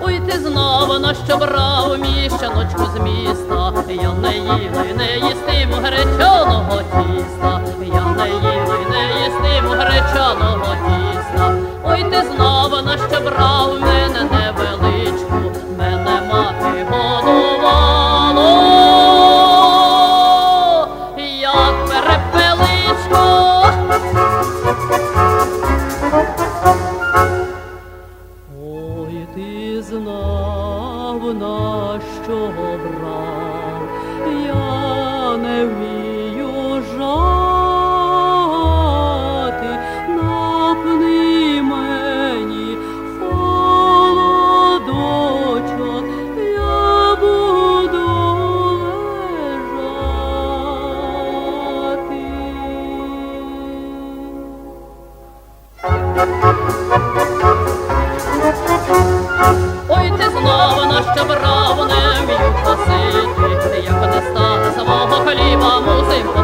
Ой, ти знову на що брав міщаночку з міста. Я не їла й не їстиму гречаного тіста. Я не їла й не їстиму гречаного тіста. Ой, ти знову на що брав Ой, ти знав, на що брав, Ой, ти знову наша браво не вмію просити, як достати самого хліба мусимо.